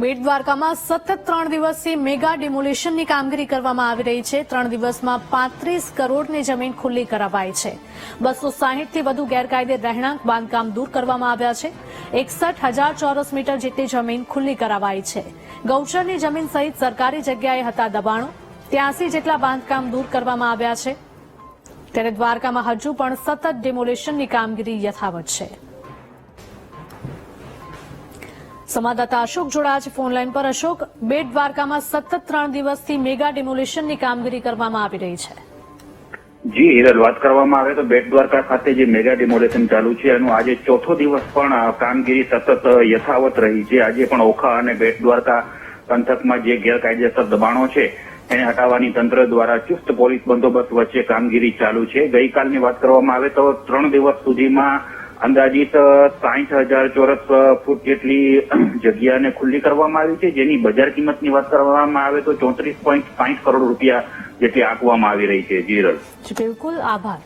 બેટ દ્વારકામાં સતત ત્રણ દિવસથી મેગા ડિમોલિશનની કામગીરી કરવામાં આવી રહી છે. ત્રણ દિવસમાં પાંત્રીસ કરોડની જમીન ખુલ્લી કરાવાઈ છે. બસો સાહીઠથી વધુ ગેરકાયદે રહેણાંક બાંધકામ દૂર કરવામાં આવ્યા છે. એકસઠ હજાર ચોરસ મીટર જેટલી જમીન ખુલ્લી કરાવાઈ છે. ગૌચરની જમીન સહિત સરકારી જગ્યાએ હતા દબાણો. ત્યાંસી જેટલા બાંધકામ દૂર કરવામાં આવ્યા છે. ત્યારે દ્વારકામાં હજુ પણ સતત ડિમોલિશનની કામગીરી યથાવત છે. સંવાદદાતા અશોક જોડા છે ફોનલાઈન પર. અશોક, બેટ દ્વારકામાં સતત ત્રણ દિવસથી મેગા ડિમોલિશનની કામગીરી કરવામાં આવી રહી છે. જી હિરલ વાત કરવામાં આવે તો બેટ દ્વારકા ખાતે જે મેગા ડિમોલેશન ચાલુ છે, એનો આજે ચોથો દિવસ પણ કામગીરી સતત યથાવત રહી છે. આજે પણ ઓખા અને બેટ દ્વારકા પંથકમાં જે ગેરકાયદેસર દબાણો છે, એને હટાવવાની તંત્ર દ્વારા ચુસ્ત પોલીસ બંદોબસ્ત વચ્ચે કામગીરી ચાલુ છે. ગઈકાલની વાત કરવામાં આવે તો ત્રણ દિવસ સુધીમાં અંદાજિત સાઠ હજાર ચોરસ ફૂટ જેટલી જગ્યાને ખુલ્લી કરવામાં આવી છે. જેની બજાર કિંમતની વાત કરવામાં આવે તો ચોત્રીસ પોઈન્ટ સાઠ કરોડ રૂપિયા જેટલી આંકવામાં આવી રહી છે જીરલ બિલકુલ. આભાર.